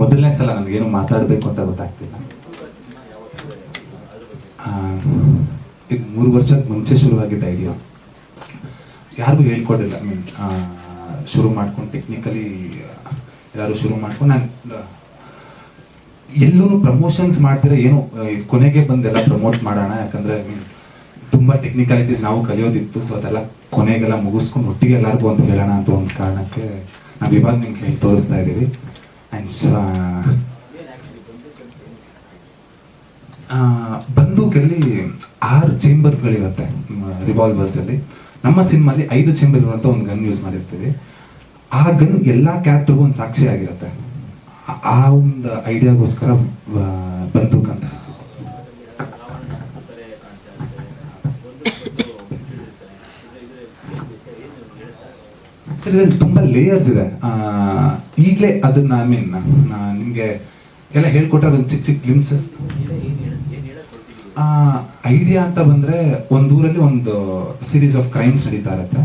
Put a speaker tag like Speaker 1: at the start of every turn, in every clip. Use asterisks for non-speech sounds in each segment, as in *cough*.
Speaker 1: ಮೊದಲನೇ ಸಲ ನನಗೇನು ಮಾತಾಡಬೇಕು ಅಂತ ಗೊತ್ತಾಗ್ತಿಲ್ಲ. ಇದು ಮೂರು ವರ್ಷದ ಮುಂಚೆ ಶುರುವಾಗಿದ್ದ ಐಡಿಯಾ ಯಾರಿಗೂ ಹೇಳ್ಕೊಡಿಲ್ಲ ಮೀನ್ ಶುರು ಮಾಡ್ಕೊಂಡು ಟೆಕ್ನಿಕಲಿ ಎಲ್ಲರೂ ಶುರು ಮಾಡ್ಕೊಂಡು ನಾನು ಎಲ್ಲೂ ಪ್ರಮೋಷನ್ಸ್ ಮಾಡ್ತಾರೆ ಏನು ಕೊನೆಗೆ ಬಂದೆಲ್ಲ ಪ್ರಮೋಟ್ ಮಾಡೋಣ. ಯಾಕಂದ್ರೆ ತುಂಬಾ ಟೆಕ್ನಿಕಾಲಿಟೀಸ್ ನಾವು ಕಲಿಯೋದಿತ್ತು. ಸೊ ಅದೆಲ್ಲ ಕೊನೆಗೆಲ್ಲ ಮುಗಿಸ್ಕೊಂಡು ಒಟ್ಟಿಗೆ ಎಲ್ಲರಿಗೂ ಒಂದು ಹೇಳೋಣ ಅಂತ ಒಂದು ಕಾರಣಕ್ಕೆ ನಾವು ಇವಾಗ ನಿಮ್ಗೆ ಹೇಳಿ ತೋರಿಸ್ತಾ ಇದ್ದೀವಿ ಆ್ಯಂಡ್ ಬಂದೂಕಲ್ಲಿ ಆರು ಚೇಂಬರ್ಗಳಿರುತ್ತೆ ರಿವಾಲ್ವರ್ಸಲ್ಲಿ. ನಮ್ಮ ಸಿನಿಮಾಲಿ ಐದು ಚೇಂಬರ್ ಇರುವಂಥ ಒಂದು ಗನ್ ಯೂಸ್ ಮಾಡಿರ್ತೀವಿ. ಆ ಗನ್ ಎಲ್ಲ ಕ್ಯಾರೆಕ್ಟರ್ಗೂ ಒಂದು ಸಾಕ್ಷಿ ಆಗಿರುತ್ತೆ. ಆ ಒಂದು ಐಡಿಯಾಗೋಸ್ಕರ ಬಂದೂಕ್ ಅಂತ. ಸರ್ ಇದ್ರಲ್ಲಿ ತುಂಬಾ ಲೇಯರ್ಸ್ ಇದೆ. ಈಗಲೇ ಅದನ್ನ ಐ ಮೀನ್ ನಿಮ್ಗೆ ಎಲ್ಲ ಹೇಳ್ಕೊಟ್ರೆ ಅದೊಂದು ಚಿಕ್ಕ ಚಿಕ್ಕ ಗ್ಲಿಮ್ಸಸ್ ಐಡಿಯಾ ಅಂತ ಬಂದ್ರೆ ಒಂದೂರಲ್ಲಿ ಒಂದು ಸೀರೀಸ್ ಆಫ್ ಕ್ರೈಮ್ಸ್ ನಡೀತಾ ಇರುತ್ತೆ.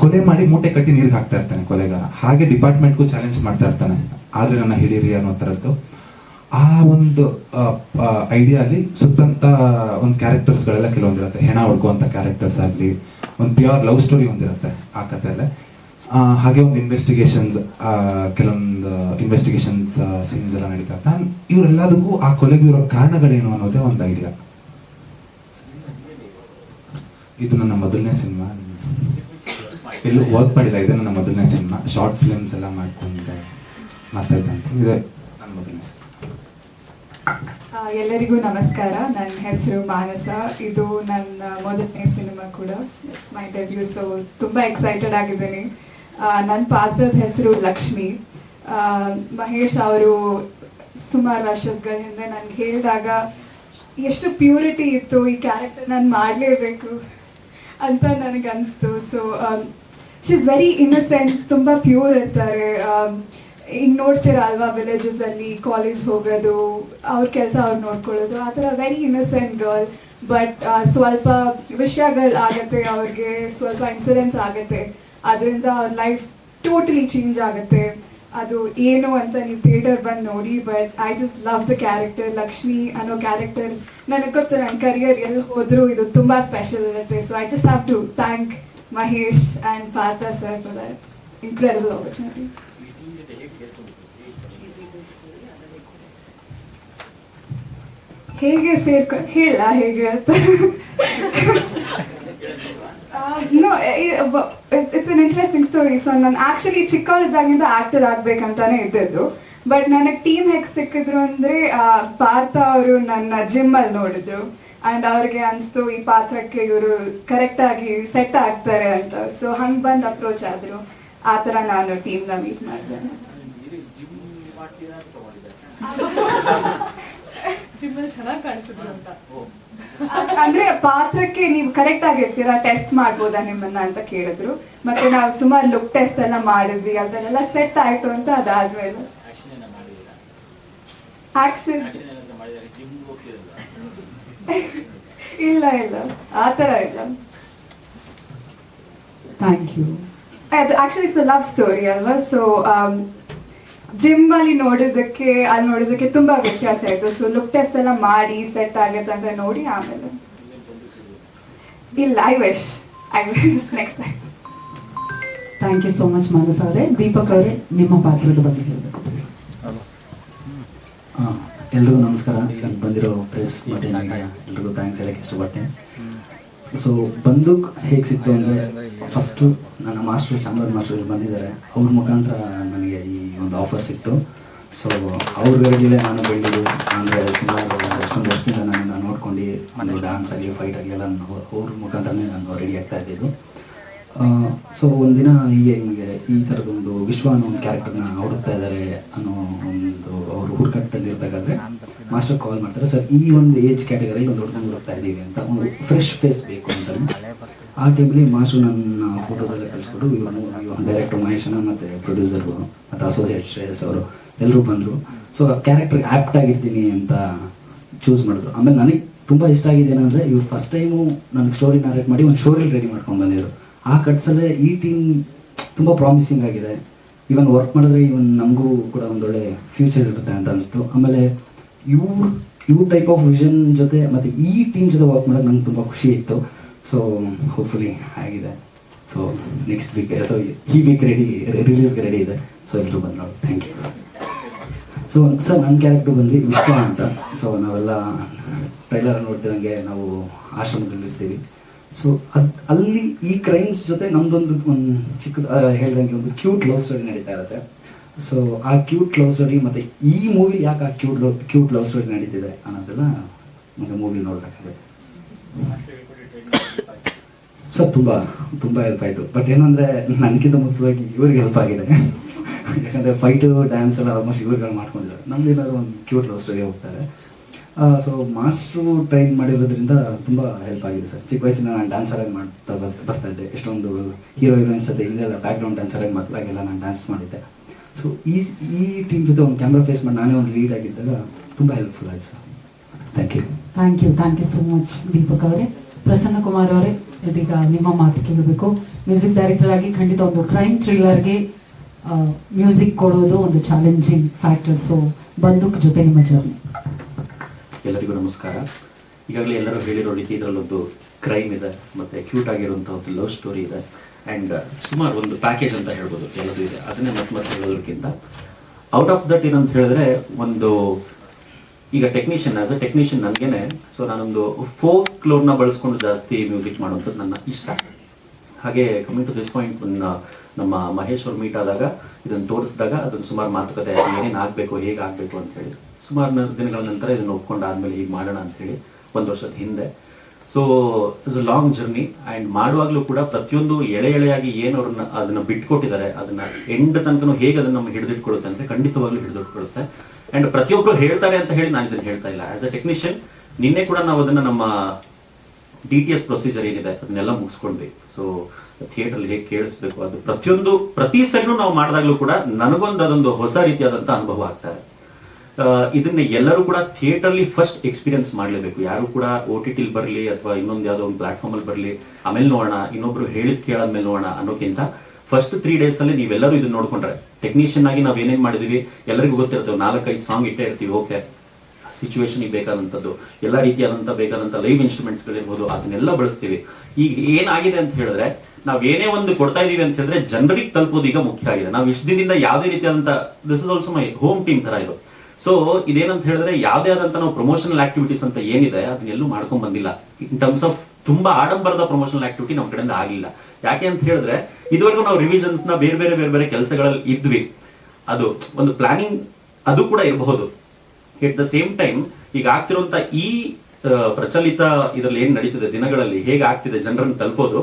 Speaker 1: ಕೊಲೆ ಮಾಡಿ ಮೂಟೆ ಕಟ್ಟಿ ನೀರಿಗೆ ಹಾಕ್ತಾ ಇರ್ತಾನೆ ಕೊಲೆಗಾರ. ಹಾಗೆ ಡಿಪಾರ್ಟ್ಮೆಂಟ್ಗೂ ಚಾಲೆಂಜ್ ಮಾಡ್ತಾ ಇರ್ತಾನೆ. ಆದ್ರೆ ನನ್ನ ಹಿಡೀರಿ ಅನ್ನೋ ಥರದ್ದು. ಆ ಒಂದು ಐಡಿಯಾ ಅಲ್ಲಿ ಸುತ್ತಂತ ಒಂದು ಕ್ಯಾರೆಕ್ಟರ್ಸ್ ಗಳೆಲ್ಲ ಕೆಲವೊಂದಿರುತ್ತೆ. ಹೆಣ ಹೊಡ್ಕುವಂತ ಕ್ಯಾರೆಕ್ಟರ್ಸ್ ಆಗ್ಲಿ ಒಂದು ಪ್ಯೂರ್ ಲವ್ ಸ್ಟೋರಿ ಒಂದಿರುತ್ತೆ ಆ ಕಥೆಯಲ್ಲೇ. ಹಾಗೆ ಒಂದು ಇನ್ವೆಸ್ಟಿಗೇಷನ್ಸ್ ಕೆಲವೊಂದು ಇನ್ವೆಸ್ಟಿಗೇಷನ್ಸ್ ಸೀನ್ಸ್ ಎಲ್ಲ ನಡೀತಾ ಇವರೆಲ್ಲದಕ್ಕೂ ಆ ಕೊಲೆಗೆ ಇರೋ ಕಾರಣಗಳೇನು ಅನ್ನೋದೇ ಒಂದು ಐಡಿಯಾ ಇದು ನನ್ನ ಮೊದಲನೇ ಸಿನಿಮಾ. ಎಲ್ಲೂ ವರ್ಕ್ ಮಾಡಿಲ್ಲ. ಇದೆ ನನ್ನ ಮೊದಲನೇ ಸಿನಿಮಾ. ಶಾರ್ಟ್ ಫಿಲ್ಮ್ಸ್ ಎಲ್ಲ ಮಾಡ್ಕೊಂಡು ಮಾಡ್ತಾ ಇದ್ದಂತೆ ಇದೆ ನನ್ನ ಮೊದಲನೇ ಸಿನಿಮಾ.
Speaker 2: ಎಲ್ಲರಿಗೂ ನಮಸ್ಕಾರ. ನನ್ನ ಹೆಸರು ಮಾನಸ. ಇದು ನನ್ನ ಮೊದಲನೇ ಸಿನಿಮಾ ಕೂಡ. ಮೈ ಡೆಬ್ಯೂ ಸೊ ತುಂಬ ಎಕ್ಸೈಟೆಡ್ ಆಗಿದ್ದೀನಿ. ನನ್ನ ಪಾತ್ರದ ಹೆಸರು ಲಕ್ಷ್ಮಿ. ಮಹೇಶ್ ಅವರು ಸುಮಾರು ವರ್ಷಗಳ ಹಿಂದೆ ನನ್ಗೆ ಹೇಳಿದಾಗ ಎಷ್ಟು ಪ್ಯೂರಿಟಿ ಇತ್ತು ಈ ಕ್ಯಾರೆಕ್ಟರ್ ನಾನು ಮಾಡಲೇಬೇಕು ಅಂತ ನನಗೆ ಅನಿಸ್ತು so she is very innocent ತುಂಬ ಪ್ಯೂರ್ ಇರ್ತಾರೆ. ಆಮ್, ಈಗ ನೋಡ್ತೀರಾ ಅಲ್ವಾ ವಿಲೇಜಸ್ ಅಲ್ಲಿ ಕಾಲೇಜ್ ಹೋಗೋದು, ಅವ್ರ ಕೆಲಸ ಅವ್ರು ನೋಡ್ಕೊಳ್ಳೋದು, ಆ ಥರ ವೆರಿ ಇನ್ನೋಸೆಂಟ್ ಗರ್ಲ್ ಬಟ್ ಸ್ವಲ್ಪ ವಿಷಯಗಳು ಆಗುತ್ತೆ, ಅವ್ರಿಗೆ ಸ್ವಲ್ಪ ಇನ್ಸಿಡೆನ್ಸ್ ಆಗುತ್ತೆ. ಅದರಿಂದ ಅವ್ರ ಲೈಫ್ ಟೋಟಲಿ ಚೇಂಜ್ ಆಗುತ್ತೆ. ಅದು ಏನು ಅಂತ ನೀವು ಥಿಯೇಟರ್ ಬಂದು ನೋಡಿ but I just love the character Lakshmi ಅನ್ನೋ ಕ್ಯಾರೆಕ್ಟರ್ ನನಗೆ ಗೊತ್ತು ನನ್ನ ಕರಿಯರ್ ಎಲ್ಲಿ ಹೋದರೂ ಇದು ತುಂಬ ಸ್ಪೆಷಲ್ ಇರುತ್ತೆ. So I just have to thank Mahesh and Partha sir for that incredible opportunity ಹೇಗೆ ಸೇರ್ಕ ಹೇಳ ಹೇಗೆ ಅಂತ. No it's an interesting story so ನಾನು ಆಕ್ಚುಲಿ ಚಿಕ್ಕವಳಿದ್ದಾಗಿಂದ ಆಕ್ಟರ್ ಆಗ್ಬೇಕಂತಾನೆ ಇದ್ದಿದ್ದು. ಬಟ್ ನನಗೆ ಟೀಮ್ ಹೇಗೆ ಸಿಕ್ಕಿದ್ರು ಅಂದ್ರೆ ಪಾರ್ಥ ಅವರು ನನ್ನ ಜಿಮ್ ಅಲ್ಲಿ ನೋಡಿದ್ರು ಅಂಡ್ ಅವ್ರಿಗೆ ಅನಿಸ್ತು ಈ ಪಾತ್ರಕ್ಕೆ ಇವರು ಕರೆಕ್ಟ್ ಆಗಿ ಸೆಟ್ ಆಗ್ತಾರೆ ಅಂತ. ಸೊ ಹಂಗ್ ಬಂದ್ ಅಪ್ರೋಚ್ ಆದ್ರು. ಆ ತರ ನಾನು ಟೀಮ್ನ ಮೀಟ್ ಮಾಡಿದೆ. *laughs*
Speaker 3: ಚೆನ್ನಾಗಿ ಕಾಣಿಸಿದ್ರು ಅಂತ.
Speaker 2: ಅಂದ್ರೆ ಪಾತ್ರಕ್ಕೆ ನೀವು ಕರೆಕ್ಟ್ ಆಗಿರ್ತೀರಾ ಟೆಸ್ಟ್ ಮಾಡ್ಬೋದಾ ನಿಮ್ಮನ್ನ ಅಂತ ಕೇಳಿದ್ರು. ಮತ್ತೆ ನಾವು ಸುಮಾರು ಲುಕ್ ಟೆಸ್ಟ್ ಎಲ್ಲ ಮಾಡಿದ್ವಿ ಅದನ್ನೆಲ್ಲ ಸೆಟ್ ಆಯ್ತು ಅಂತ ಅದಾದ್ಮೇಲೆ. ಆಕ್ಷನ್ ಇಲ್ಲ ಇಲ್ಲ. ಆತರ ತರ ಇಲ್ಲ.
Speaker 3: ಥ್ಯಾಂಕ್ ಯು
Speaker 2: ಅದು ಆಕ್ಚುಲಿ ಇಟ್ಸ್ ಲವ್ ಸ್ಟೋರಿ ಅಲ್ವಾ? ಸೊ ಜಿಮ್ ಅಲ್ಲಿ ನೋಡಿದ್ದಕ್ಕೆ ಅಲ್ಲಿ ನೋಡಿದ್ದಕ್ಕೆ ತುಂಬಾ ವ್ಯತ್ಯಾಸ ಆಯ್ತು ಸೊ ಲುಕ್ ಟೆಸ್ಟ್ ಎಲ್ಲ ಮಾಡಿ ಸೆಟ್ ಆಗತ್ತೆ ಅಂತ ನೋಡಿ ಆಮೇಲೆ. ಇಲ್ಲ I wish I wish next time
Speaker 3: thank you so much Manasa ಅವರೇ ದೀಪಕ್ ಅವರೇ ನಿಮ್ಮ ಪಾತ್ರದ ಬಗ್ಗೆ ಹೇಳಬೇಕು.
Speaker 4: ಎಲ್ರಿಗೂ ನಮಸ್ಕಾರ. ಇಲ್ಲಿ ಬಂದಿರೋ ಪ್ರೆಸ್ ಮತ್ತೆ ಎಲ್ಲರಿಗೂ ಎಲ್ರಿಗೂ ಥ್ಯಾಂಕ್ಸ್ ಹೇಳಕ್ಕೆ ಇಷ್ಟಪಡ್ತೇನೆ. ಸೊ ಬಂದೂಕ್ ಹೇಗೆ ಸಿಕ್ತು ಅಂದರೆ ಫಸ್ಟು ನನ್ನ ಮಾಸ್ಟರ್ ಚಾಮರಾಜ್ ಮಾಸ್ಟರ್ ಬಂದಿದ್ದಾರೆ. ಅವ್ರ ಮುಖಾಂತರ ನನಗೆ ಈ ಒಂದು ಆಫರ್ ಸಿಕ್ತು. ಸೊ ಅವ್ರ ಬೆಳಗ್ಗೆ ನಾನು ಬೆಳಗ್ಗೆ ಅಂದರೆ ಸುಮಾರು ಎಷ್ಟೊಂದು ವರ್ಷದಿಂದ ನಾನು ನೋಡ್ಕೊಂಡು ಮನೇಲಿ ಡ್ಯಾನ್ಸ್ ಆಗಲಿ ಫೈಟ್ ಆಗಲಿ ಎಲ್ಲ ನಾನು ಅವ್ರ ಮುಖಾಂತರನೇ ನಾನು ರೆಡಿ ಆಗ್ತಾ ಇದ್ದಿದ್ದು. ಸೊ ಒಂದಿನ ಹೀಗೆ ನಿಮಗೆ ಈ ಥರದೊಂದು ವಿಶ್ವ ಅನ್ನೋ ಒಂದು ಕ್ಯಾರೆಕ್ಟರ್ನ ಹುಡುಕ್ತಾ ಇದ್ದಾರೆ ಅನ್ನೋ ಹುಡುಕಾಟದಲ್ಲಿ ಇರಬೇಕಾದ್ರೆ ಮಾಸ್ಟರ್ ಕಾಲ್ ಮಾಡ್ತಾರೆ. ಸರ್ ಈ ಒಂದು ಏಜ್ ಕ್ಯಾಟಗರಿ ಒಂದು ಹುಡುಗನ ಬರ್ತಾ ಇದ್ದೀವಿ ಅಂತ ಒಂದು ಫ್ರೆಶ್ ಫೇಸ್ ಬೇಕು ಅಂತ ಆ ಟೈಮಲ್ಲಿ ಮಾಸ್ಟರ್ ನನ್ನ ಫೋಟೋದಲ್ಲೇ ಕಳಿಸ್ಬಿಟ್ಟು ಇವರು ಡೈರೆಕ್ಟರ್ ಮಹೇಶನ ಮತ್ತು ಪ್ರೊಡ್ಯೂಸರು ಮತ್ತೆ ಅಸೋಸಿಯೇಟ್ ಶ್ರೇಯಸ್ ಅವರು ಎಲ್ಲರೂ ಬಂದರು. ಸೊ ಕ್ಯಾರೆಕ್ಟರ್ ಆ್ಯಪ್ಟ್ ಆಗಿರ್ತೀನಿ ಅಂತ ಚೂಸ್ ಮಾಡಿದ್ರು. ಆಮೇಲೆ ನನಗೆ ತುಂಬ ಇಷ್ಟ ಆಗಿದೆ ಏನಂದರೆ, ಇವ್ರು ಫಸ್ಟ್ ಟೈಮು ನನಗೆ ಸ್ಟೋರಿ ನಾರೇಟ್ ಮಾಡಿ ಒಂದು ಸ್ಟೋರಿ ರೆಡಿ ಮಾಡ್ಕೊಂಡು ಬಂದಿದ್ರು. ಆ ಕಟ್ಸಲ್ಲೇ ಈ ಟೀಮ್ ತುಂಬ ಪ್ರಾಮಿಸಿಂಗ್ ಆಗಿದೆ. ಇವನ್ ವರ್ಕ್ ಮಾಡಿದ್ರೆ ಇವನ್ ನಮಗೂ ಕೂಡ ಒಂದೊಳ್ಳೆ ಫ್ಯೂಚರ್ ಇರುತ್ತೆ ಅಂತ ಅನಿಸ್ತು. ಆಮೇಲೆ ಇವ್ರ ಇವ್ರ ಟೈಪ್ ಆಫ್ ವಿಷನ್ ಜೊತೆ ಮತ್ತೆ ಈ ಟೀಮ್ ಜೊತೆ ವರ್ಕ್ ಮಾಡೋಕೆ ನಂಗೆ ತುಂಬ ಖುಷಿ ಇತ್ತು. ಸೊ ಹೋಪ್ಫುಲಿ ಆಗಿದೆ. ಸೊ ನೆಕ್ಸ್ಟ್ ವೀಕ್ ಸೊ ಈ ವೀಕ್ ರೆಡಿ ರಿಲೀಸ್ಗೆ ರೆಡಿ ಇದೆ. ಸೊ ಎಲ್ಲರೂ ಬಂದು ನೋಡಿ. ಥ್ಯಾಂಕ್ ಯು ಸೊ ಸರ್ ನನ್ನ ಕ್ಯಾರೆಕ್ಟರ್ ಬಂದು ವಿಶ್ವ ಅಂತ. ಸೊ ನಾವೆಲ್ಲ ಟ್ರೈಲರ್ ನೋಡ್ತಿದಂಗೆ ನಾವು ಆಶ್ರಮದಲ್ಲಿ ಇರ್ತೀವಿ ಸೊ ಅದು, ಅಲ್ಲಿ ಈ ಕ್ರೈಮ್ಸ್ ಜೊತೆ ನಮ್ದೊಂದು ಒಂದು ಚಿಕ್ಕ ಹೇಳ್ದಂಗೆ ಒಂದು ಕ್ಯೂಟ್ ಲವ್ ಸ್ಟೋರಿ ನಡೀತಾ ಇರುತ್ತೆ. ಸೊ ಆ ಕ್ಯೂಟ್ ಲವ್ ಸ್ಟೋರಿ ಮತ್ತೆ ಈ ಮೂವಿ ಯಾಕೆ ಆ cute love cute love story ನಡೀತಿದೆ ಅನ್ನೋದೆಲ್ಲ ಒಂದು ಮೂವಿ ನೋಡ್ಬೇಕಾಗುತ್ತೆ ಸೊ ತುಂಬ ತುಂಬ ಹೆಲ್ಪ್ ಆಯಿತು. ಬಟ್ ಏನಂದರೆ ನನಗಿಂತ ಮುಖ್ಯವಾಗಿ ಇವ್ರಿಗೆ ಹೆಲ್ಪ್ ಆಗಿದೆ. ಯಾಕಂದರೆ ಫೈಟು ಡ್ಯಾನ್ಸ್ ಎಲ್ಲ ಆಲ್ಮೋಸ್ಟ್ ಇವ್ರುಗಳು ಮಾಡ್ಕೊಂಡಿದ್ದಾರೆ. ನಮ್ದು ಏನಾದ್ರು ಒಂದು ಕ್ಯೂಟ್ ಲವ್ ಸ್ಟೋರಿ ಹೋಗ್ತಾರೆ. ಸೊ ಮಾಸ್ಟ್ರು ಟ್ರೈನ್ ಮಾಡಿರೋದ್ರಿಂದ ತುಂಬ ಹೆಲ್ಪ್ ಆಗಿದೆ ಸರ್. ಚಿಕ್ಕ ವಯಸ್ಸಿನ ನಾನು ಡ್ಯಾನ್ಸ್ ಆಗಿ ಮಾಡ್ತಾ ಬರ್ತಾ ಇದ್ದೆ. ಎಷ್ಟೊಂದು ಹೀರೋ ಹೀರೋಯಿನ್ಸ್ ಜೊತೆ ಹಿಂದೆಲ್ಲ ಬ್ಯಾಕ್ಗ್ರೌಂಡ್ ಡ್ಯಾನ್ಸ್ ಆಗಿ ಮಕ್ಕಳಾಗೆಲ್ಲ ನಾನು ಡ್ಯಾನ್ಸ್ ಮಾಡಿದ್ದೆ. ಸೊ ಈ ಈ ಟೀಮ್ ಜೊತೆ ಒಂದು ಕ್ಯಾಮ್ರಾ ಫೇಸ್ ಮಾಡಿ ನಾನೇ ಒಂದು ಲೀಡ್ ಆಗಿದ್ದಾಗ ತುಂಬ ಹೆಲ್ಪ್ಫುಲ್ ಆಯ್ತು sir. Thank you
Speaker 3: thank you thank you so much Deepak ಅವರೇ. ಪ್ರಸನ್ನ ಕುಮಾರ್ ಅವರೇ, ಇದೀಗ ನಿಮ್ಮ ಮಾತು ಕೇಳಬೇಕು. ಮ್ಯೂಸಿಕ್ ಡೈರೆಕ್ಟರ್ ಆಗಿ ಖಂಡಿತ ಒಂದು ಕ್ರೈಮ್ ಥ್ರಿಲ್ಲರ್ಗೆ ಮ್ಯೂಸಿಕ್ ಕೊಡೋದು ಒಂದು ಚಾಲೆಂಜಿಂಗ್ ಫ್ಯಾಕ್ಟರ್ ಸೊ ಬಂದೂಕ್ ಜೊತೆ ನಿಮ್ಮ ಜರ್ನಿ
Speaker 5: ಎಲ್ಲರಿಗೂ ನಮಸ್ಕಾರ. ಈಗಾಗಲೇ ಎಲ್ಲರೂ ಹೇಳಿರೋ ರೀತಿ ಇದರಲ್ಲೊಂದು ಕ್ರೈಮ್ ಇದೆ, ಮತ್ತೆ ಕ್ಯೂಟ್ ಆಗಿರುವಂಥ ಒಂದು ಲವ್ ಸ್ಟೋರಿ ಇದೆ ಆ್ಯಂಡ್ ಸುಮಾರು ಒಂದು ಪ್ಯಾಕೇಜ್ ಅಂತ ಹೇಳ್ಬೋದು, ಎಲ್ಲದೂ ಇದೆ. ಅದನ್ನೇ ಮತ್ತೆ ಮತ್ತೆ ಹೇಳೋದಕ್ಕಿಂತ ಔಟ್ ಆಫ್ ದಟ್ ಏನಂತ ಹೇಳಿದ್ರೆ, ಒಂದು, ಈಗ ಟೆಕ್ನಿಷಿಯನ್ ಆಸ್ ಅ ಟೆಕ್ನಿಷಿಯನ್ ನನಗೇನೆ ಸೊ ನಾನೊಂದು ಫೋಕ್ ಕ್ಲೋರ್ನ ಬಳಸ್ಕೊಂಡು ಜಾಸ್ತಿ ಮ್ಯೂಸಿಕ್ ಮಾಡುವಂಥದ್ದು ನನ್ನ ಇಷ್ಟ. ಹಾಗೆ ಕಮಿಂಗ್ ಟು ದಿಸ್ ಪಾಯಿಂಟ್ ನಮ್ಮ ಮಹೇಶ್ ಮೀಟ್ ಆದಾಗ ಇದನ್ನು ತೋರಿಸಿದಾಗ ಅದನ್ನು ಸುಮಾರು ಮಾತುಕತೆ ಏನೇನು ಆಗಬೇಕು, ಹೇಗೆ ಆಗಬೇಕು ಅಂತ ಹೇಳಿ. ಸುಮಾರು ದಿನಗಳ ನಂತರ ಇದನ್ನು ಒಪ್ಕೊಂಡು ಆದ್ಮೇಲೆ ಹೀಗೆ ಮಾಡೋಣ ಅಂತ ಹೇಳಿ ಒಂದು ವರ್ಷದ ಹಿಂದೆ. So is a long journey and ಮಾಡುವಾಗಲೂ ಕೂಡ ಪ್ರತಿಯೊಂದು ಎಳೆ ಎಳೆಯಾಗಿ ಏನು ಅವ್ರನ್ನ ಅದನ್ನ ಬಿಟ್ಕೊಟ್ಟಿದ್ದಾರೆ. ಅದನ್ನ ಎಂಡ್ ತನಕನೂ ಹೇಗೆ ಅದನ್ನ ನಮ್ಗೆ ಹಿಡಿದಿಟ್ಕೊಳ್ಳುತ್ತೆ ಅಂದ್ರೆ ಖಂಡಿತವಾಗ್ಲೂ ಹಿಡಿದಿಟ್ಕೊಳ್ಳುತ್ತೆ ಅಂಡ್ ಪ್ರತಿಯೊಬ್ಬರು ಹೇಳ್ತಾರೆ ಅಂತ ಹೇಳಿ ನಾನು ಇದನ್ನ ಹೇಳ್ತಾ ಇಲ್ಲ. ಆಸ್ ಅ ಟೆಕ್ನಿಷಿಯನ್ ನಿನ್ನೆ ಕೂಡ ನಾವು ಅದನ್ನ ನಮ್ಮ ಡಿ ಟಿ ಎಸ್ ಪ್ರೊಸೀಜರ್ ಏನಿದೆ, ಅದನ್ನೆಲ್ಲ ಮುಗಿಸ್ಕೊಂಡ್ವಿ. ಸೊ ಥಿಯೇಟರ್ ಹೇಗೆ ಕೇಳಿಸ್ಬೇಕು ಅದು ಪ್ರತಿಯೊಂದು, ಪ್ರತಿ ಸರಿನೂ ನಾವು ಮಾಡಿದಾಗಲೂ ಕೂಡ ನನಗೊಂದು ಅದೊಂದು ಹೊಸ ರೀತಿಯಾದಂಥ ಅನುಭವ ಆಗ್ತಾರೆ. ಇದನ್ನ ಎಲ್ಲರೂ ಕೂಡ ಥಿಯೇಟರ್ ಅಲ್ಲಿ ಫಸ್ಟ್ ಎಕ್ಸ್ಪೀರಿಯನ್ಸ್ ಮಾಡಲೇಬೇಕು. ಯಾರು ಕೂಡ ಓ ಟಿ ಬರಲಿ ಅಥವಾ ಇನ್ನೊಂದು ಯಾವುದೋ ಒಂದು ಪ್ಲಾಟ್ಫಾರ್ಮ್ ಅಲ್ಲಿ ಬರಲಿ, ಆಮೇಲೆ ನೋಡೋಣ, ಇನ್ನೊಬ್ರು ಹೇಳಿದ್ ಕೇಳಾದ್ಮೇಲೆ ನೋಡೋಣ ಅನ್ನೋಕ್ಕಿಂತ ಫಸ್ಟ್ ತ್ರೀ ಡೇಸ್ ಅಲ್ಲಿ ನೀವೆಲ್ಲರೂ ಇದನ್ನ ನೋಡ್ಕೊಂಡ್ರೆ. ಟೆಕ್ನಿಷಿಯನ್ ಆಗಿ ನಾವ್ ಏನೇನ್ ಮಾಡಿದೀವಿ ಎಲ್ಲರಿಗೂ ಗೊತ್ತಿರುತ್ತೆ, ನಾಲ್ಕೈದು ಸಾಂಗ್ ಇಟ್ಟೇ ಇರ್ತೀವಿ ಓಕೆ ಸಿಚುವೇಶನ್ ಬೇಕಾದಂಥದ್ದು ಎಲ್ಲ ರೀತಿಯಾದಂಥ ಬೇಕಾದಂಥ ಲೈವ್ ಇನ್ಸ್ಟ್ರೂಮೆಂಟ್ಸ್ ಗಳಿರ್ಬೋದು, ಅದನ್ನೆಲ್ಲ ಬಳಸ್ತೀವಿ. ಈಗ ಏನಾಗಿದೆ ಅಂತ ಹೇಳಿದ್ರೆ, ನಾವ್ ಏನೇ ಒಂದು ಕೊಡ್ತಾ ಇದೀವಿ ಅಂತ ಹೇಳಿದ್ರೆ ಜನರಿಗೆ ತಲುಪೋದು ಈಗ ಮುಖ್ಯ ಆಗಿದೆ. ನಾವು ಇಷ್ಟು ದಿನದಿಂದ ಯಾವುದೇ ರೀತಿಯಾದಂಥ this is also my home team ತರ ಇದು. ಸೊ ಇದೇನಂತ ಹೇಳಿದ್ರೆ ಯಾವುದೇ ಆದಂತ ನಾವು ಪ್ರಮೋಷನಲ್ ಆಕ್ಟಿವಿಟೀಸ್ ಅಂತ ಏನಿದೆ ಅದನ್ನೆಲ್ಲೂ ಮಾಡ್ಕೊಂಡ್ ಬಂದಿಲ್ಲ. ಇನ್ ಟರ್ಮ್ಸ್ ಆಫ್ ತುಂಬಾ ಆಡಂಬರದ ಪ್ರಮೋಷನಲ್ ಆಕ್ಟಿವಿಟಿ ನಮ್ಮ ಕಡೆಯಿಂದ ಆಗಿಲ್ಲ. ಯಾಕೆ ಅಂತ ಹೇಳಿದ್ರೆ, ಇದುವರೆಗೂ ನಾವು ರಿವಿಷನ್ಸ್ನ ಬೇರೆ ಬೇರೆ ಬೇರೆ ಬೇರೆ ಕೆಲಸಗಳಲ್ಲಿ ಇದ್ವಿ. ಅದು ಒಂದು ಪ್ಲಾನಿಂಗ್ ಅದು ಕೂಡ ಇರಬಹುದು. ಎಟ್ ದ ಸೇಮ್ ಟೈಮ್ ಈಗ ಆಗ್ತಿರುವಂತ ಈ ಪ್ರಚಲಿತ ಇದರಲ್ಲಿ ಏನ್ ನಡೀತಿದೆ ದಿನಗಳಲ್ಲಿ, ಹೇಗೆ ಆಗ್ತಿದೆ ಜನರನ್ನು ತಲುಪೋದು,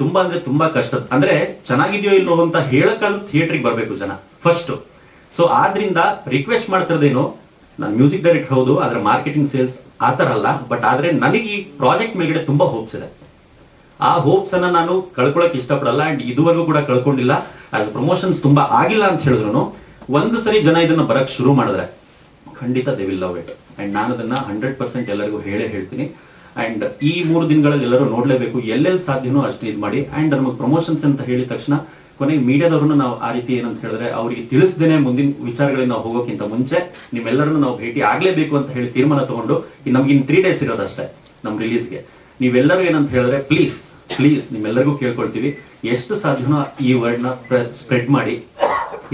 Speaker 5: ತುಂಬಾ ಅಂದ್ರೆ ತುಂಬಾ ಕಷ್ಟ. ಅಂದ್ರೆ ಚೆನ್ನಾಗಿದೆಯೋ ಇಲ್ಲೋ ಅಂತ ಹೇಳಕಲ್ ಥಿಯೇಟ್ರಿಗೆ ಬರಬೇಕು ಜನ ಫಸ್ಟ್ ಸೊ ಆದ್ರಿಂದ ರಿಕ್ವೆಸ್ಟ್ ಮಾಡ್ತಿರೋದೇನು, ನಾನು ಮ್ಯೂಸಿಕ್ ಡೈರೆಕ್ಟರ್ ಹೌದು, ಆದ್ರೆ ಮಾರ್ಕೆಟಿಂಗ್ ಸೇಲ್ಸ್ ಆತರ ಅಲ್ಲ ಬಟ್ ಆದ್ರೆ ನನಗೆ ಈ ಪ್ರಾಜೆಕ್ಟ್ ಮೇಲ್ಗಡೆ ತುಂಬಾ ಹೋಪ್ಸ್ ಇದೆ. ಆ ಹೋಪ್ಸ್ ಅನ್ನ ನಾನು ಕಳ್ಕೊಳಕ್ ಇಷ್ಟಪಡಲ್ಲ ಅಂಡ್ ಇದುವರೆಗೂ ಕೂಡ ಕಳ್ಕೊಂಡಿಲ್ಲ. ಆಸ್ ಪ್ರಮೋಷನ್ಸ್ ತುಂಬಾ ಆಗಿಲ್ಲ ಅಂತ ಹೇಳಿದ್ರು ಒಂದು ಸರಿ ಜನ ಇದನ್ನ ಬರಕ್ ಶುರು ಮಾಡಿದ್ರೆ ಖಂಡಿತ they will love it and ನಾನು ಅದನ್ನ ಹಂಡ್ರೆಡ್ ಪರ್ಸೆಂಟ್ ಎಲ್ಲರಿಗೂ ಹೇಳೇ ಹೇಳ್ತೀನಿ. ಅಂಡ್ ಈ ಮೂರು ದಿನಗಳಲ್ಲಿ ಎಲ್ಲರೂ ನೋಡ್ಲೇಬೇಕು, ಎಲ್ಲೆಲ್ಲಿ ಸಾಧ್ಯನೋ ಅಷ್ಟು ಇದು ಮಾಡಿ. ಅಂಡ್ ನಮಗೆ ಪ್ರಮೋಷನ್ಸ್ ಅಂತ ಹೇಳಿದ ತಕ್ಷಣ, ಕೊನೆಗೆ ಮೀಡಿಯಾದವ್ರನ್ನ ನಾವು ಆ ರೀತಿ ಏನಂತ ಹೇಳಿದ್ರೆ, ಅವರಿಗೆ ತಿಳಿಸ್ದೇನೆ ಮುಂದಿನ ವಿಚಾರಗಳಿಗೆ ನಾವು ಹೋಗೋಕ್ಕಿಂತ ಮುಂಚೆ, ನಿಮ್ಮೆಲ್ಲರನ್ನು ನಾವು ಭೇಟಿ ಆಗ್ಲೇಬೇಕು ಅಂತ ಹೇಳಿ ತೀರ್ಮಾನ ತಗೊಂಡು ನಮ್ಗೆ ಇನ್ ತ್ರೀ ಡೇಸ್ ಇರೋದಷ್ಟೇ ನಮ್ ರಿಲೀಸ್ಗೆ ನೀವೆಲ್ಲರೂ ಏನಂತ ಹೇಳಿದ್ರೆ ಪ್ಲೀಸ್ ಪ್ಲೀಸ್ ನಿಮ್ಮೆಲ್ಲರಿಗೂ ಕೇಳ್ಕೊಳ್ತೀವಿ. ಎಷ್ಟು ಸಾಧ್ಯನೋ ಈ ವರ್ಡ್ನ ಸ್ಪ್ರೆಡ್ ಮಾಡಿ,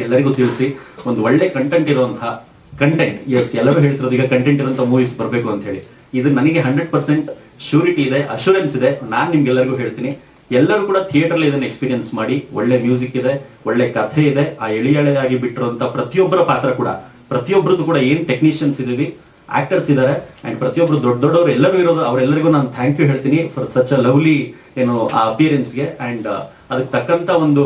Speaker 5: ಎಲ್ಲರಿಗೂ ತಿಳಿಸಿ. ಒಂದು ಒಳ್ಳೆ ಕಂಟೆಂಟ್ ಇರುವಂತಹ ಕಂಟೆಂಟ್ ಎಸ್ ಎಲ್ಲರೂ ಹೇಳ್ತಿರೋದು ಈಗ ಕಂಟೆಂಟ್ ಇರುವಂತ ಮೂವೀಸ್ ಬರಬೇಕು ಅಂತ ಹೇಳಿ. ಇದು ನನಗೆ ಹಂಡ್ರೆಡ್ ಪರ್ಸೆಂಟ್ ಶ್ಯೂರಿಟಿ ಇದೆ ಅಶೂರೆನ್ಸ್ ಇದೆ. ನಾನ್ ನಿಮ್ಗೆಲ್ಲರಿಗೂ ಹೇಳ್ತೀನಿ. ಎಲ್ಲರೂ ಕೂಡ ಥಿಯೇಟರ್ ಇದನ್ನ ಎಕ್ಸ್ಪೀರಿಯನ್ಸ್ ಮಾಡಿ. ಒಳ್ಳೆ ಮ್ಯೂಸಿಕ್ ಇದೆ, ಒಳ್ಳೆ ಕಥೆ ಇದೆ. ಆ ಎಳಿ ಎಳೆಯಾಗಿ ಬಿಟ್ಟಿರುವಂತ ಪ್ರತಿಯೊಬ್ಬರ ಪಾತ್ರ ಕೂಡ. ಪ್ರತಿಯೊಬ್ಬರದ್ದು ಕೂಡ ಏನ್ ಟೆಕ್ನಿಷಿಯನ್ಸ್ ಇದೀವಿ ಆಕ್ಟರ್ಸ್ ಇದಾರೆ. ಅಂಡ್ ಪ್ರತಿಯೊಬ್ರು ದೊಡ್ಡ ದೊಡ್ಡವರು ಎಲ್ಲರೂ ಇರೋದು, ಅವರೆಲ್ಲರಿಗೂ ನಾನು ಥ್ಯಾಂಕ್ ಯು ಹೇಳ್ತೀನಿ ಫಾರ್ ಸಚ್ ಅ ಲವ್ಲಿ ಏನು, ಆ ಅಪಿಯರೆನ್ಸ್ಗೆ ಅಂಡ್ ಅದಕ್ಕೆ ತಕ್ಕಂತ ಒಂದು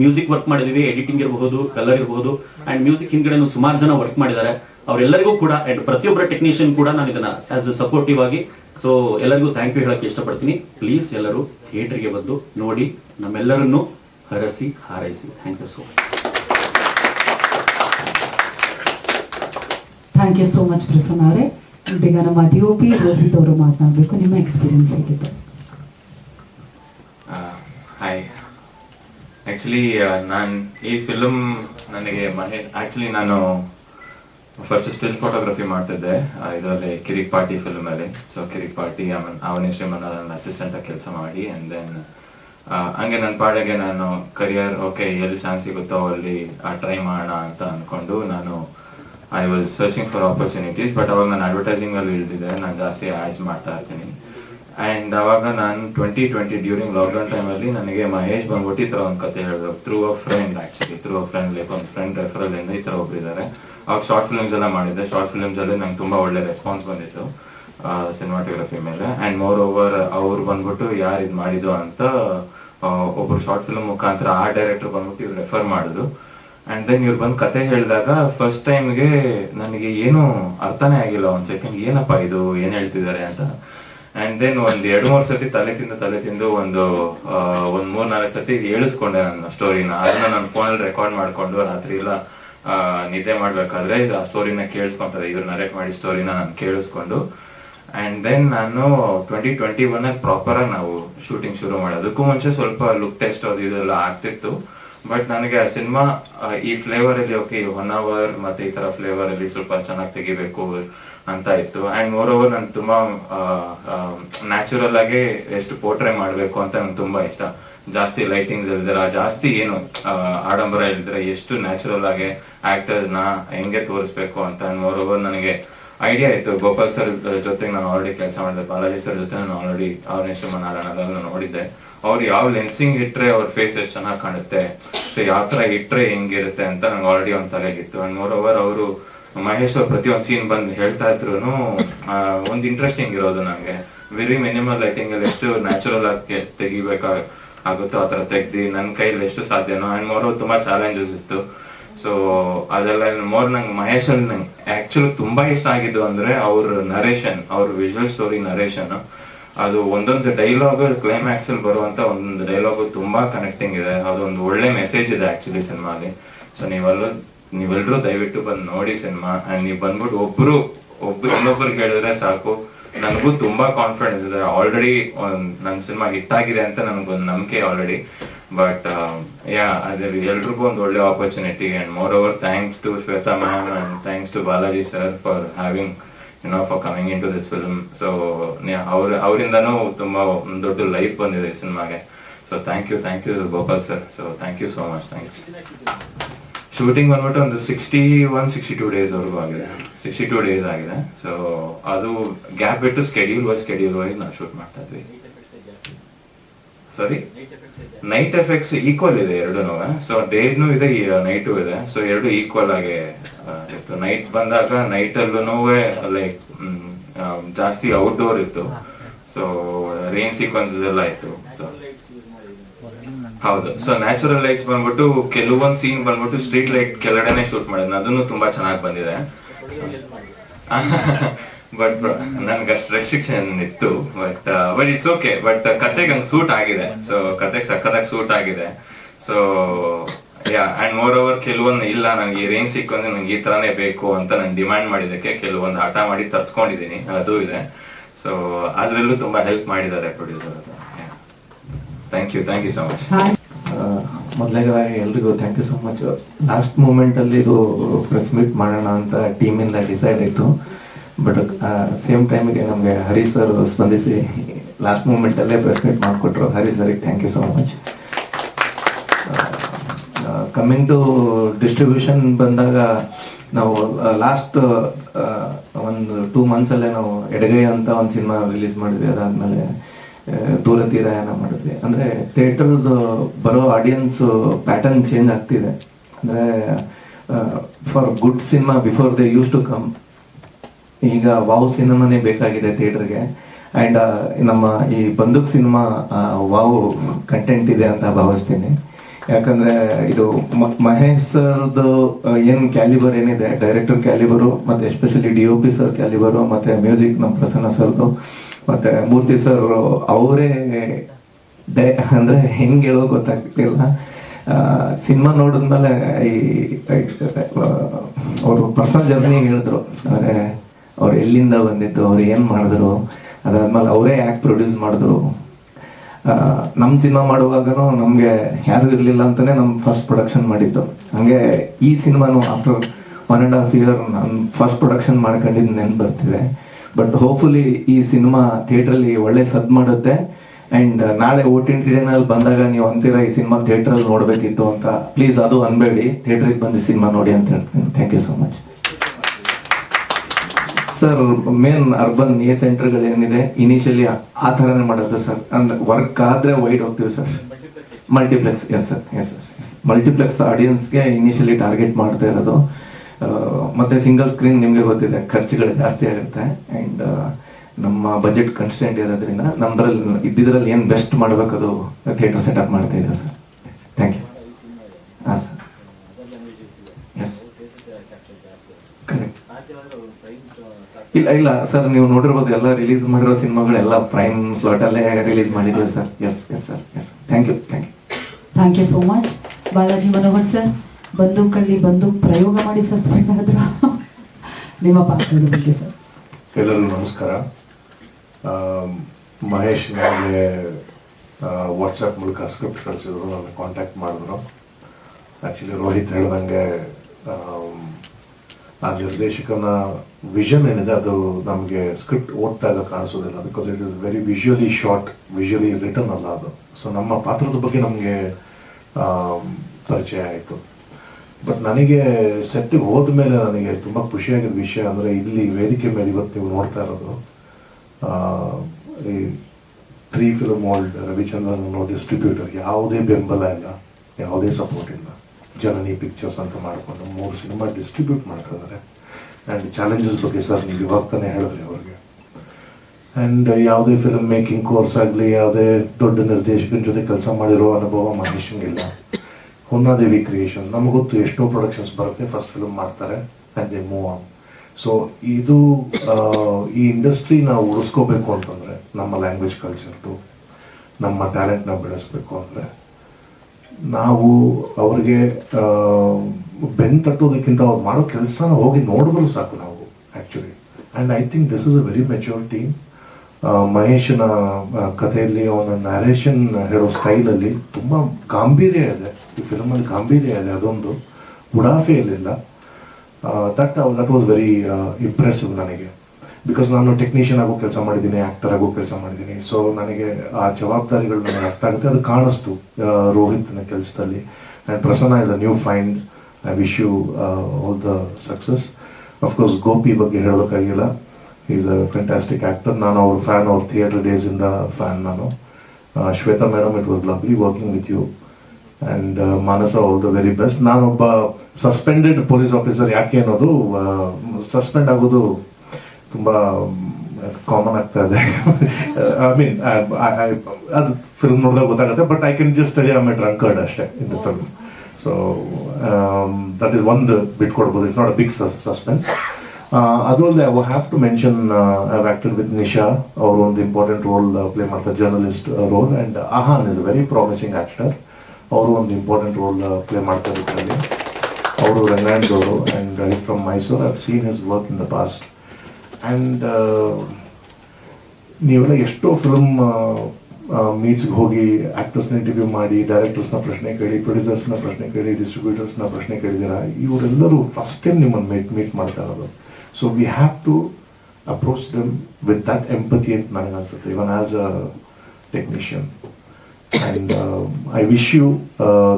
Speaker 5: ಮ್ಯೂಸಿಕ್ ವರ್ಕ್ ಮಾಡಿದೀವಿ ಎಡಿಟಿಂಗ್ ಇರಬಹುದು ಕಲರ್ ಇರಬಹುದು ಅಂಡ್ ಮ್ಯೂಸಿಕ್ ಹಿಂದ್ಗಡೆ ಸುಮಾರು ಜನ ವರ್ಕ್ ಮಾಡಿದ್ದಾರೆ ಅವರೆಲ್ಲರಿಗೂ ಕೂಡ ಅಂಡ್ ಪ್ರತಿಯೊಬ್ಬರ ಟೆಕ್ನಿಷಿಯನ್ ಕೂಡ ನಾನು ಇದನ್ನ ಆಸ್ ಅ ಸಪೋರ್ಟಿವ್ ಆಗಿ ಸೊ ಎಲ್ಲರಿಗೂ ಥ್ಯಾಂಕ್ ಯು ಹೇಳಕ್ಕೆ ಇಷ್ಟಪಡ್ತೀನಿ. ಪ್ಲೀಸ್ ಎಲ್ಲರೂ ಥಿಯೇಟರ್ಗೆ ಬಂದು ನೋಡಿ, ನಮ್ಮೆಲ್ಲರನ್ನು ಹರಸಿ, ಹಾರೈಸಿ. Thank you so much
Speaker 3: thank you so much Prasanna ಅವರೇ. ಈಗ ನಮ್ಮ ಡಿ ಒ ಪಿ ರೋಹಿತ್ ಅವರು ಮಾತನಾಡಬೇಕು. ನಿಮ್ಮ ಎಕ್ಸ್ಪೀರಿಯನ್ಸ್ ಹೇಗಿತ್ತು
Speaker 6: ಆಕ್ಚುಲಿ ನಾನು ಈ ಫಿಲಮ್ ನನಗೆ ಮಹೇ ಆಕ್ಚುಲಿ ನಾನು ಫಸ್ಟ್ ಸ್ಟಿಲ್ ಫೋಟೋಗ್ರಫಿ ಮಾಡ್ತಿದ್ದೆ ಇದರಲ್ಲಿ ಕಿರಿಕ್ ಪಾರ್ಟಿ ಫಿಲ್ಮ್ ಅಲ್ಲಿ. ಸೊ ಕಿರಿಕ್ ಪಾರ್ಟಿ ಆಮೇಲೆ ಅವನೇ ಶ್ರೀಮನ್ ನನ್ನ ಅಸಿಸ್ಟೆಂಟ್ ಆಗಿ ಕೆಲಸ ಮಾಡಿ ಅಂಡ್ ದೆನ್ ಹಂಗೆ ನನ್ನ ಪಾಡಿಗೆ ನಾನು ಕರಿಯರ್ ಓಕೆ ಎಲ್ಲಿ ಚಾನ್ಸ್ ಸಿಗುತ್ತೋ ಅಲ್ಲಿ ಟ್ರೈ ಮಾಡೋಣ ಅಂತ ಅಂದ್ಕೊಂಡು ನಾನು I was searching for opportunities but ಅವಾಗ ನಾನು ಅಡ್ವರ್ಟೈಸಿಂಗ್ ಅಲ್ಲಿ ಇಳಿದಿದ್ದೆ ನಾನು ಜಾಸ್ತಿ ಆ್ಯಡ್ಸ್ ಮಾಡ್ತಾ ಇರ್ತೀನಿ. ಅಂಡ್ ಅವಾಗ ನಾನು ಟ್ವೆಂಟಿ ಟ್ವೆಂಟಿ ಡ್ಯೂರಿಂಗ್ ಲಾಕ್ಡೌನ್ ಟೈಮಲ್ಲಿ ನನಗೆ ಮಹೇಶ್ ಬಂದ್ಬಿಟ್ಟು ಈ ಥರ ಒಂದು ಕತೆ ಹೇಳಿದ್ರು. Through a friend actually through a friend like ಒಂದು ಫ್ರೆಂಡ್ ರೆಫರಲ್ ಇಂದ ಈ ಥರ ಒಬ್ಬರಿದ್ದಾರೆ ಅವಾಗ ಶಾರ್ಟ್ ಫಿಲ್ಮ್ಸ್ ಎಲ್ಲ ಮಾಡಿದ್ದೆ. ಶಾರ್ಟ್ ಫಿಲ್ಮ್ಸ್ ಅಲ್ಲಿ ನಂಗೆ ತುಂಬ ಒಳ್ಳೆ ರೆಸ್ಪಾನ್ಸ್ ಬಂದಿತ್ತು ಸಿನಿಮಾಟೋಗ್ರಫಿ ಮೇಲೆ. ಆ್ಯಂಡ್ ಮೋರ್ ಓವರ್ ಅವ್ರು ಬಂದ್ಬಿಟ್ಟು ಯಾರು ಇದು ಮಾಡಿದ್ದು ಅಂತ ಒಬ್ಬರು ಶಾರ್ಟ್ ಫಿಲ್ಮ್ ಮುಖಾಂತರ ಆ ಡೈರೆಕ್ಟರ್ ಬಂದ್ಬಿಟ್ಟು ಇವ್ರು ರೆಫರ್ ಮಾಡಿದ್ರು. ಆ್ಯಂಡ್ ದೆನ್ ಇವ್ರು ಬಂದು ಕತೆ ಹೇಳಿದಾಗ ಫಸ್ಟ್ ಟೈಮ್ಗೆ ನನಗೆ ಏನೂ ಅರ್ಥನೇ ಆಗಿಲ್ಲ. ಒಂದು ಸೆಕೆಂಡ್ ಏನಪ್ಪ ಇದು? ಏನು ಹೇಳ್ತಿದ್ದಾರೆ ಅಂತ. ಅಂಡ್ ದೆನ್ ಒಂದ್ ಎರಡ್ ಮೂರ್ ಸತಿ ತಲೆ ತಿಂದು ತಲೆ ತಿಂದು ಒಂದು ಒಂದು ಮೂರ್ ನಾಲ್ಕು ಸತಿ ಹೇಳಿಸ್ಕೊಂಡೆ ನನ್ನ ಸ್ಟೋರಿನ ಅದನ್ನ ನನ್ನ ಫೋನಲ್ಲಿ ರೆಕಾರ್ಡ್ ಮಾಡ್ಕೊಂಡು ರಾತ್ರಿ ಎಲ್ಲ ನಿದ್ದೆ ಮಾಡ್ಬೇಕಾದ್ರೆ ಆ ಸ್ಟೋರಿನ ಕೇಳಿಸ್ಕೊಂತಾರೆ. ಇವ್ರು ನರೇಟ್ ಮಾಡಿ ಸ್ಟೋರಿನ ನಾನು ಕೇಳಿಸ್ಕೊಂಡು. ಅಂಡ್ ದೆನ್ ನಾನು ಟ್ವೆಂಟಿ ಟ್ವೆಂಟಿ ಒನ್ ಅಲ್ಲಿ ಪ್ರಾಪರ್ ಆಗಿ ನಾವು ಶೂಟಿಂಗ್ ಶುರು ಮಾಡೋದಕ್ಕೂ ಮುಂಚೆ ಸ್ವಲ್ಪ ಲುಕ್ ಟೆಸ್ಟ್ ಅದು ಇದೆಲ್ಲ ಆಗ್ತಿತ್ತು. ಬಟ್ ನನಗೆ ಆ ಸಿನಿಮಾ ಈ ಫ್ಲೇವರ್ ಅಲ್ಲಿ ಓಕೆ ಒನ್ ಅವರ್ ಮತ್ತೆ ಈ ತರ ಫ್ಲೇವರ್ ಅಲ್ಲಿ ಸ್ವಲ್ಪ ಚೆನ್ನಾಗಿ ತೆಗಿಬೇಕು ಅಂತ ಇತ್ತು. ಅಂಡ್ ಮೋರ್ ಓವರ್ ನನ್ ತುಂಬಾ ನ್ಯಾಚುರಲ್ ಆಗಿ ಎಷ್ಟು ಪೋರ್ಟ್ರೇ ಮಾಡ್ಬೇಕು ಅಂತ ನಂಗೆ ತುಂಬಾ ಇಷ್ಟ. ಜಾಸ್ತಿ ಲೈಟಿಂಗ್ಸ್ ಇಲ್ದಿರ, ಜಾಸ್ತಿ ಏನು ಆಡಂಬರ ಇಲ್ದಿರ ಎಷ್ಟು ನ್ಯಾಚುರಲ್ ಆಗಿ ಆಕ್ಟರ್ಸ್ನ ಹೆಂಗೆ ತೋರಿಸ್ಬೇಕು ಅಂತ. ಮೋರ್ ಓವರ್ ನನಗೆ ಐಡಿಯಾ ಇತ್ತು. ಗೋಪಾಲ್ ಸರ್ ಜೊತೆಗೆ ನಾನು ಆಲ್ರೆಡಿ ಕೆಲಸ ಮಾಡಿದೆ. ಬಾಲಾಜಿ ಸರ್ ಜೊತೆ ನಾನು ಆಲ್ರೆಡಿ ಅವ್ರ ಹೆಸರು ನೋಡಿದ್ದೆ. ಅವ್ರು ಯಾವ ಲೆನ್ಸಿಂಗ್ ಇಟ್ರೆ ಅವ್ರ ಫೇಸ್ ಎಷ್ಟು ಚೆನ್ನಾಗಿ ಕಾಣುತ್ತೆ? ಸೊ ಯಾವ ತರ ಇಟ್ರೆ ಹೆಂಗಿರುತ್ತೆ ಅಂತ ನಂಗೆ ಆಲ್ರೆಡಿ ಒಂದು ತಲೆಗಿತ್ತು. ಅಂಡ್ ಮೋರ್ ಓವರ್ ಅವರು ಮಹೇಶ್ ಅವ್ರು ಪ್ರತಿಯೊಂದು ಸೀನ್ ಬಂದು ಹೇಳ್ತಾ ಇದ್ರು ಒಂದು ಇಂಟ್ರೆಸ್ಟಿಂಗ್ ಇರೋದು ನಂಗೆ. ವೆರಿ ಮಿನಿಮಲ್ ಲೈಟಿಂಗ್ ಅಲ್ಲಿ ಎಷ್ಟು ನ್ಯಾಚುರಲ್ ಆಗಿ ತೆಗಿಬೇಕಾಗುತ್ತೋ ಆ ತರ ತೆಗ್ದು ನನ್ನ ಕೈಯಲ್ಲಿ ಎಷ್ಟು ಸಾಧ್ಯನೋ ಅಂಡ್ ಮೋರ್ ತುಂಬಾ ಚಾಲೆಂಜಸ್ ಇತ್ತು. ಸೊ ಅದೆಲ್ಲ ಮೋರ್ ನಂಗೆ ಮಹೇಶ್ ಅಲ್ಲಿ ನಂಗೆ ಆಕ್ಚುಲಿ ತುಂಬಾ ಇಷ್ಟ ಆಗಿದ್ದು ಅಂದ್ರೆ ಅವ್ರ ನರೇಷನ್ ಅವ್ರ ವಿಜುವಲ್ ಸ್ಟೋರಿ ನರೇಷನ್ ಅದು ಒಂದೊಂದು ಡೈಲಾಗ್ ಕ್ಲೈಮ್ಯಾಕ್ಸ್ ಅಲ್ಲಿ ಬರುವಂತ ಒಂದೊಂದು ಡೈಲಾಗ್ ತುಂಬಾ ಕನೆಕ್ಟಿಂಗ್ ಇದೆ. ಅದೊಂದು ಒಳ್ಳೆ ಮೆಸೇಜ್ ಇದೆ ಆಕ್ಚುಲಿ ಸಿನಿಮಾಲಿ. ಸೊ ನೀವೆಲ್ಲ ನೀವೆಲ್ಲರೂ ದಯವಿಟ್ಟು ಬಂದು ನೋಡಿ ಸಿನಿಮಾ. ಅಂಡ್ ನೀವು ಬಂದ್ಬಿಟ್ಟು ಒಬ್ರು ಒಬ್ರು ಇನ್ನೊಬ್ರಿಗೆ ಹೇಳಿದ್ರೆ ಸಾಕು. ನನಗೂ ತುಂಬಾ ಕಾನ್ಫಿಡೆನ್ಸ್ ಇದೆ. ಆಲ್ರೆಡಿ ನನ್ನ ಸಿನಿಮಾ ಹಿಟ್ ಆಗಿದೆ ಅಂತ ನನಗೊಂದು ನಂಬಿಕೆ ಆಲ್ರೆಡಿ ಬಟ್ ಯಾ ಅದೇ ಎಲ್ರಿಗೂ ಒಂದು ಒಳ್ಳೆ opportunity and more over thanks to Shweta ma'am and thanks to Balaji sir for having you know for coming in to this film so ಅವ್ರ ಅವರಿಂದನೂ ತುಂಬಾ ದೊಡ್ಡ ಲೈಫ್ ಬಂದಿದೆ ಈ ಸಿನಿಮಾಗೆ. So thank you thank you Gopal sir so thank you so much thanks shooting ಬಂದ್ಬಿಟ್ಟು ಒಂದು sixty one sixty two days ವರೆಗೂ ಆಗಿದೆ. ಸಿಕ್ಸ್ಟಿ ಟೂ ಡೇಸ್ ಆಗಿದೆ. ಸೊ ಅದು ಗ್ಯಾಪ್ ಬಿಟ್ಟು ಸ್ಕೆಡ್ಯೂಲ್ ವೈಸ್ ಸ್ಕೆಡ್ಯೂಲ್ ವೈಸ್ ನಾವು ಶೂಟ್ ಮಾಡ್ತಾ ಇದ್ವಿ. ಸಾರಿ ನೈಟ್ ಎಫೆಕ್ಟ್ಸ್ ಈಕ್ವಲ್ ಇದೆ ಎರಡೂ ಸೊ ಡೇನು ಇದೆ ನೈಟು ಇದೆ. ಸೊ ಎರಡು ಈಕ್ವಲ್ ಆಗಿ ಆ, ಇತ್ತು. ನೈಟ್ ಬಂದಾಗ ನೈಟ್ ಅಲ್ಲೂ ಲೈಕ್ ಜಾಸ್ತಿ ಔಟ್ಡೋರ್ ಇತ್ತು. ಸೊ ರೇನ್ ಸೀಕ್ವೆನ್ಸಸ್ ಎಲ್ಲ ಇತ್ತು. ಹೌದು. ಸೊ ನ್ಯಾಚುರಲ್ ಲೈಟ್ಸ್ ಬಂದ್ಬಿಟ್ಟು ಕೆಲವೊಂದು ಸೀನ್ ಬಂದ್ಬಿಟ್ಟು ಸ್ಟ್ರೀಟ್ ಲೈಟ್ ಕೆಳಗಡೆನೆ ಶೂಟ್ ಮಾಡಿದ್ನ. ಅದನ್ನು ತುಂಬಾ ಚೆನ್ನಾಗಿ ಬಂದಿದೆ. *laughs* ಬಟ್ ನನ್ಗೆ ಅಷ್ಟು ರೆಸ್ಟ್ರಿಕ್ಷನ್ ಇತ್ತು but but it's okay but ಕತೆಗೆ ಹಂಗೆ ಸೂಟ್ ಆಗಿದೆ. ಸೊ ಕತೆಗೆ ಸಖತ್ತಾಗಿ ಸೂಟ್ ಆಗಿದೆ. So yeah and more over ಕೆಲವೊಂದು ಇಲ್ಲ. ನನಗೆ ಈ ರೇಂಜ್ ಸಿಕ್ಕೊಂಡ್ರೆ ನಂಗೆ ಈ ತರಾನೇ ಬೇಕು ಅಂತ ನಾನು ಡಿಮ್ಯಾಂಡ್ ಮಾಡಿದ್ದಕ್ಕೆ ಕೆಲವೊಂದು ಹಠ ಮಾಡಿ ತರ್ಸ್ಕೊಂಡಿದ್ದೀನಿ ಅದು ಇದೆ. ಸೊ ಅದ್ರಲ್ಲೂ ತುಂಬಾ ಹೆಲ್ಪ್ ಮಾಡಿದ್ದಾರೆ producer thank you thank you so much
Speaker 7: ಮೊದಲನೇದಾಗಿ ಎಲ್ರಿಗೂ thank you so much last ಮೂಮೆಂಟಲ್ಲಿ ಇದು ಪ್ರೆಸ್ ಮೀಟ್ ಮಾಡೋಣ ಅಂತ ಟೀಮಿಂದ ಡಿಸೈಡ್ ಆಯ್ತು. ಬಟ್ ಸೇಮ್ ಟೈಮಿಗೆ ನಮಗೆ ಹರಿ ಸರ್ ಸ್ಪಂದಿಸಿ ಲಾಸ್ಟ್ ಮೂಮೆಂಟ್ ಅಲ್ಲೇ ಪ್ರೆಸ್ ಮೀಟ್ ಮಾಡಿಕೊಟ್ರು. ಹರಿ ಸರಿಗೆ thank you so much coming to distribution ಬಂದಾಗ ನಾವು ಲಾಸ್ಟ್ ಒಂದು ಟೂ ಮಂತ್ಸ್ ಅಲ್ಲೇ ನಾವು ಎಡಗೈ ಅಂತ ಒಂದು ಸಿನಿಮಾ ರಿಲೀಸ್ ಮಾಡಿದ್ವಿ. ಅದಾದಮೇಲೆ ದೂರ ತೀರಾಯನ ಮಾಡಿದ್ವಿ. ಅಂದ್ರೆ ಥಿಯೇಟರ್ದು ಬರೋ ಆಡಿಯನ್ಸ್ ಪ್ಯಾಟರ್ನ್ ಚೇಂಜ್ ಆಗ್ತಿದೆ. ಅಂದ್ರೆ for good cinema before they use to come ಈಗ ವಾವ್ ಸಿನಿಮಾನೇ ಬೇಕಾಗಿದೆ ಥಿಯೇಟರ್ಗೆ. ಅಂಡ್ ನಮ್ಮ ಈ ಬಂದೂಕ್ ಸಿನಿಮಾ ವಾವ್ ಕಂಟೆಂಟ್ ಇದೆ ಅಂತ ಭಾವಿಸ್ತೀನಿ. ಯಾಕಂದ್ರೆ ಇದು ಮಹೇಶ್ ಸರ್ದು ಏನು ಕ್ಯಾಲಿಬರ್ ಏನಿದೆ ಡೈರೆಕ್ಟರ್ ಕ್ಯಾಲಿಬರು ಮತ್ತೆ especially D O P sir calibre ಮತ್ತೆ ಮ್ಯೂಸಿಕ್ ನಮ್ಮ ಪ್ರಸನ್ನ ಸರ್ದು, ಮತ್ತೆ ಮೂರ್ತಿ ಸರ್ ಅವರೇ ಅಂದ್ರೆ ಹೆಂಗ್ ಹೇಳೋ ಗೊತ್ತಾಗ್ತಿಲ್ಲ. ಸಿನಿಮಾ ನೋಡಿದ್ಮೇಲೆ ಈ ಅವರು ಪರ್ಸನಲ್ ಜರ್ನಿ ಹೇಳಿದ್ರು. ಅಂದ್ರೆ ಅವ್ರು ಎಲ್ಲಿಂದ ಬಂದಿದ್ದು, ಅವ್ರು ಏನ್ ಮಾಡಿದ್ರು, ಅದಾದ್ಮೇಲೆ ಅವರೇ ಯಾಕೆ ಪ್ರೊಡ್ಯೂಸ್ ಮಾಡಿದ್ರು. ನಮ್ಮ ಸಿನಿಮಾ ಮಾಡುವಾಗ ನಮಗೆ ಯಾರು ಇರಲಿಲ್ಲ ಅಂತಾನೆ ನಮ್ಮ ಫಸ್ಟ್ ಪ್ರೊಡಕ್ಷನ್ ಮಾಡಿದ್ದು. ಹಂಗೆ ಈ ಸಿನಿಮಾನು after one and half year ನಾನು ಫಸ್ಟ್ ಪ್ರೊಡಕ್ಷನ್ ಮಾಡ್ಕೊಂಡಿದ್ದು ನೆನ್ಪು ಬರ್ತಿದೆ ಬಟ್ ಹೋಪ್ಫುಲಿ ಈ ಸಿನಿಮಾ ಥಿಯೇಟ್ರಲ್ಲಿ ಒಳ್ಳೆ ಸದ್ ಮಾಡುತ್ತೆ. ಅಂಡ್ ನಾಳೆ ಓ ಟಿ ಬಂದಾಗ ನೀವು ಅಂತೀರಾ ಈ ಸಿನಿಮಾ ಥಿಯೇಟ್ರಲ್ಲಿ ನೋಡಬೇಕಿತ್ತು ಅಂತ. ಪ್ಲೀಸ್ ಅದು ಅನ್ಬೇಡಿ ಥಿಯೇಟ್ರಿಗೆ ಬಂದು ಸಿನಿಮಾ ನೋಡಿ ಅಂತ ಹೇಳ್ತೀನಿ. Thank you so much sir main urban a ಸೆಂಟರ್ಗಳು ಏನಿದೆ ಇನಿಷಿಯಲಿ ಆ ಥರನೇ ಮಾಡೋದು ಸರ್. ಅಂದ್ರೆ ವರ್ಕ್ ಆದ್ರೆ ವೈಡ್ ಹೋಗ್ತೀವಿ sir. Multiplex yes sir yes sir multiplex ಆಡಿಯನ್ಸ್ಗೆ initially target ಮಾಡ್ತಾ ಇರೋದು. ಮತ್ತೆ ಸಿಂಗಲ್ ಸ್ಕ್ರೀನ್ ನಿಮಗೆ ಗೊತ್ತಿದೆ, ಖರ್ಚುಗಳು ಜಾಸ್ತಿ ಆಗುತ್ತೆ. ಅಂಡ್ ನಮ್ಮ ಬಜೆಟ್ ಕನ್ಸ್ಟೆಂಟ್ ಇರೋದ್ರಿಂದ ನಮ್ದ್ರಲ್ಲಿ ಇದ್ದಿದ್ರಲ್ಲಿ ಏನು ಬೆಸ್ಟ್ ಮಾಡಬೇಕು ಅದು ಥಿಯೇಟರ್ ಸೆಟಪ್ ಮಾಡ್ತಾ ಇದ್ದೀವಿ ಸರ್. ಥ್ಯಾಂಕ್ ಯು ಹಾಂ ಸರ್ ಎಸ್ ಕರೆಕ್ಟ್ ಇಲ್ಲ ಇಲ್ಲ ಸರ್ ನೀವು ನೋಡಿರ್ಬೋದು ಎಲ್ಲ ರಿಲೀಸ್ ಮಾಡಿರೋ ಸಿನಿಮಾಗಳೆಲ್ಲ ಪ್ರೈಮ್ ಸ್ಲಾಟ್ ಅಲ್ಲೇ ರಿಲೀಸ್ ಮಾಡಿದ್ದೀವಿ sir yes yes sir yes thank you thank you
Speaker 3: thank you so much Balaji Manohar sir ಬಂದೂಕಲ್ಲಿ ಬಂದು ಪ್ರಯೋಗ ಮಾಡಿ ಸಸ್ಪೆಂಡ್ ಆದ್ರ ನಿಮ್ಮ ಪಾತ್ರದ ಬಗ್ಗೆ ಸರ್
Speaker 8: ಎಲ್ಲರಿಗೂ ನಮಸ್ಕಾರ. ಮಹೇಶ್ ನನಗೆ ವಾಟ್ಸಪ್ ಮೂಲಕ ಸ್ಕ್ರಿಪ್ಟ್ ಕಳಿಸಿದ್ರು ನನ್ನ ಕಾಂಟ್ಯಾಕ್ಟ್ ಮಾಡಿದ್ರು. ಆ್ಯಕ್ಚುಲಿ ರೋಹಿತ್ ಹೇಳ್ದಂಗೆ ಆ ನಿರ್ದೇಶಕನ ವಿಷನ್ ಏನಿದೆ, ಅದು ನಮಗೆ ಸ್ಕ್ರಿಪ್ಟ್ ಓದ್ದಾಗ ಕಾಣಿಸೋದಿಲ್ಲ because it is very visually short visually return ಅಲ್ಲ ಅದು. ಸೊ ನಮ್ಮ ಪಾತ್ರದ ಬಗ್ಗೆ ನಮಗೆ ಪರಿಚಯ ಆಯಿತು. ಬಟ್ ನನಗೆ ಸೆಟ್ಟಿಗೆ ಹೋದ ಮೇಲೆ ನನಗೆ ತುಂಬ ಖುಷಿಯಾಗಿದ್ದ ವಿಷಯ ಅಂದರೆ, ಇಲ್ಲಿ ವೇದಿಕೆ ಮೇಲೆ ಇವತ್ತು ನೀವು ನೋಡ್ತಾ ಇರೋದು ಈ ತ್ರೀ ಫಿಲಮ್ ವರ್ಲ್ಡ್ ರವಿಚಂದ್ರನ್ ಅನ್ನೋ ಡಿಸ್ಟ್ರಿಬ್ಯೂಟರ್ ಯಾವುದೇ ಬೆಂಬಲ ಇಲ್ಲ, ಯಾವುದೇ ಸಪೋರ್ಟ್ ಇಲ್ಲ. ಜನನಿ ಪಿಕ್ಚರ್ಸ್ ಅಂತ ಮಾಡಿಕೊಂಡು ಮೂರು ಸಿನಿಮಾ ಡಿಸ್ಟ್ರಿಬ್ಯೂಟ್ ಮಾಡ್ತಾ ಇದ್ದಾರೆ. ಆ್ಯಂಡ್ ಚಾಲೆಂಜಸ್ ಬಗ್ಗೆ ಸರ್ ನೀವು ಇವಾಗ ತಾನೇ ಹೇಳಿದ್ರಿ ಅವ್ರಿಗೆ. ಆ್ಯಂಡ್ ಯಾವುದೇ ಫಿಲ್ಮ್ ಮೇಕಿಂಗ್ ಕೋರ್ಸ್ ಆಗಲಿ, ಯಾವುದೇ ದೊಡ್ಡ ನಿರ್ದೇಶಕನ ಜೊತೆ ಕೆಲಸ ಮಾಡಿರೋ ಅನುಭವ ಮಹೇಶಂಗಿಲ್ಲ ಹೊನ್ನಾದೇವಿ ಕ್ರಿಯೇಷನ್ಸ್ ನಮಗೆ ಗೊತ್ತು ಎಷ್ಟೋ ಪ್ರೊಡಕ್ಷನ್ಸ್ ಬರುತ್ತೆ ಫಸ್ಟ್ ಫಿಲಮ್ ಮಾಡ್ತಾರೆ and they move on so ಇದು ಈ ಇಂಡಸ್ಟ್ರಿ ನಾವು ಉಳಿಸ್ಕೋಬೇಕು ಅಂತಂದರೆ, ನಮ್ಮ ಲ್ಯಾಂಗ್ವೇಜ್ ಕಲ್ಚರ್ದು ನಮ್ಮ ಟ್ಯಾಲೆಂಟ್ನ ಬೆಳೆಸ್ಬೇಕು ಅಂದರೆ, ನಾವು ಅವ್ರಿಗೆ ಬೆನ್ ತಟ್ಟೋದಕ್ಕಿಂತ ಅವ್ರು ಮಾಡೋ ಕೆಲಸನ ಹೋಗಿ ನೋಡಿದ್ರು ಸಾಕು ನಾವು actually and I think this is a very mature team ಮಹೇಶನ ಕಥೆಯಲ್ಲಿ ಅವನ ನ್ಯಾರೇಷನ್ ಹೇಳೋ ಸ್ಟೈಲಲ್ಲಿ ತುಂಬ ಗಾಂಭೀರ್ಯ ಇದೆ. ಈ ಫಿಲಮಲ್ಲಿ ಗಾಂಭೀರ್ಯ ಇದೆ ಅದೊಂದು. ಉಡಾಫೆಯಲ್ಲಿಲ್ಲ that that was very impressive ನನಗೆ. ಬಿಕಾಸ್ ನಾನು ಟೆಕ್ನಿಷಿಯನ್ ಆಗೋ ಕೆಲಸ ಮಾಡಿದ್ದೀನಿ ಆ್ಯಕ್ಟರ್ ಆಗೋ ಕೆಲಸ ಮಾಡಿದ್ದೀನಿ. ಸೊ ನನಗೆ ಆ ಜವಾಬ್ದಾರಿಗಳು ನನಗೆ ಅರ್ಥ ಆಗುತ್ತೆ. ಅದು ಕಾಣಿಸ್ತು ರೋಹಿತ್ನ ಕೆಲಸದಲ್ಲಿ. And Prasanna is a new find I wish you all the success of course Gopi ಬಗ್ಗೆ ಹೇಳೋಕ್ಕಾಗಿಲ್ಲ. ಈಸ್ ಅ ಫ್ಯಾಂಟಾಸ್ಟಿಕ್ ಆ್ಯಕ್ಟರ್ ನಾನು ಅವ್ರ ಫ್ಯಾನ್ ಅವ್ರ ಥಿಯೇಟರ್ ಡೇಸಿಂದ ಫ್ಯಾನ್ ನಾನು. Shweta madam it was lovely working with you and Manasa all the very best ನಾನೊಬ್ಬ suspended police officer ಯಾಕೆ ಅನ್ನೋದು ಸಸ್ಪೆಂಡ್ ಆಗೋದು ತುಂಬ ಕಾಮನ್ ಆಗ್ತಾ ಇದೆ. *laughs* ಐ ಮೀನ್ ಅದು ಫಿಲ್ಮ್ ನೋಡಿದಾಗ ಗೊತ್ತಾಗುತ್ತೆ but I can just study am a drunkard ಅಷ್ಟೇ in the film so that is ಒಂದು ಬಿಟ್ಕೊಡ್ಬೋದು it's not a big suspense ಅದು ಅಲ್ಲದೆ I have to mention I acted with Nisha ಅವರು ಒಂದು ಇಂಪಾರ್ಟೆಂಟ್ ರೋಲ್ ಪ್ಲೇ ಮಾಡ್ತಾರೆ journalist role and Aahan is very promising actor ಅವರು ಒಂದು important role play ಮಾಡ್ತಾರೆ ಇದರಲ್ಲಿ ಅವರು ರಂಗಾಯಣದವರು and is from Mysuru I've seen his work in the past and ನೀವೆಲ್ಲ ಎಷ್ಟೋ ಫಿಲ್ಮ್ ಮೀಟ್ಸ್ಗೆ ಹೋಗಿ ಆ್ಯಕ್ಟರ್ಸ್ನ ಇಂಟರ್ವ್ಯೂ ಮಾಡಿ ಡೈರೆಕ್ಟರ್ಸ್ನ ಪ್ರಶ್ನೆ ಕೇಳಿ ಪ್ರೊಡ್ಯೂಸರ್ಸ್ನ ಪ್ರಶ್ನೆ ಕೇಳಿ ಡಿಸ್ಟ್ರಿಬ್ಯೂಟರ್ಸ್ನ ಪ್ರಶ್ನೆ ಕೇಳಿದ್ದೀರಾ? ಇವರೆಲ್ಲರೂ ಫಸ್ಟ್ ಟೈಮ್ ನಿಮ್ಮನ್ನು ಮೀಟ್ ಮೀಟ್ ಮಾಡ್ತಾ ಇರೋದು. So we have to approach them with that empathy ಅಂತ ನನಗೆ ಅನ್ಸುತ್ತೆ even as a technician and I wish you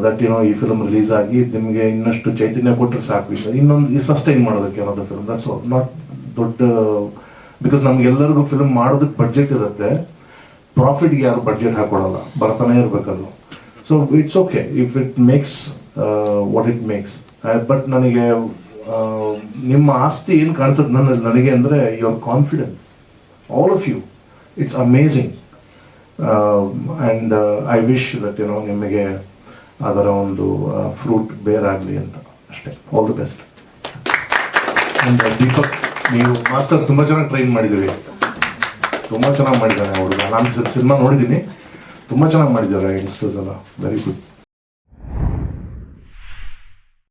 Speaker 8: that ಏನೋ ಈ ಫಿಲಮ್ ರಿಲೀಸ್ ಆಗಿ ನಿಮಗೆ ಇನ್ನಷ್ಟು ಚೈತನ್ಯ ಕೊಟ್ಟರೆ ಸಾಕು ಇನ್ನೊಂದು ಸಸ್ಟೈನ್ ಮಾಡೋದಕ್ಕೆ ಅನ್ನೋದು ಫಿಲ್ಮ್ ದಟ್ಸ್ ನಾಟ್ ದೊಡ್ಡ ಬಿಕಾಸ್ ನಮ್ಗೆಲ್ಲರಿಗೂ ಫಿಲಮ್ ಮಾಡೋದಕ್ಕೆ ಬಡ್ಜೆಟ್ ಇರುತ್ತೆ. ಪ್ರಾಫಿಟ್ಗೆ ಯಾರು ಬಡ್ಜೆಟ್ ಹಾಕೊಳ್ಳಲ್ಲ ಬರ್ತಾನೆ ಇರಬೇಕದು. So it's okay if it makes what it makes but ನನಗೆ ನಿಮ್ಮ ಆಸ್ತಿ ಏನು ಕಾಣಿಸುತ್ತೆ ನನ್ನ, ನನಗೆ ಅಂದರೆ your confidence all of you it's amazing and I wish that ಏನೋ ನಿಮಗೆ ಅದರ ಒಂದು ಫ್ರೂಟ್ ಬೇರಾಗಲಿ ಅಂತ. ಅಷ್ಟೇ. All the best and Deepak ನೀವು ಮಾಸ್ಟರ್ ತುಂಬ ಚೆನ್ನಾಗಿ ಟ್ರೈನ್ ಮಾಡಿದ್ದೀರಿ. ತುಂಬ ಚೆನ್ನಾಗಿ ಮಾಡಿದ್ದಾರೆ ಹುಡುಗ ನಾನು ಸಿನಿಮಾ ನೋಡಿದ್ದೀನಿ. ತುಂಬ ಚೆನ್ನಾಗಿ ಮಾಡಿದ್ದಾರೆ ಯಂಗ್ಸ್ಟರ್ಸ್ ಎಲ್ಲ. Very good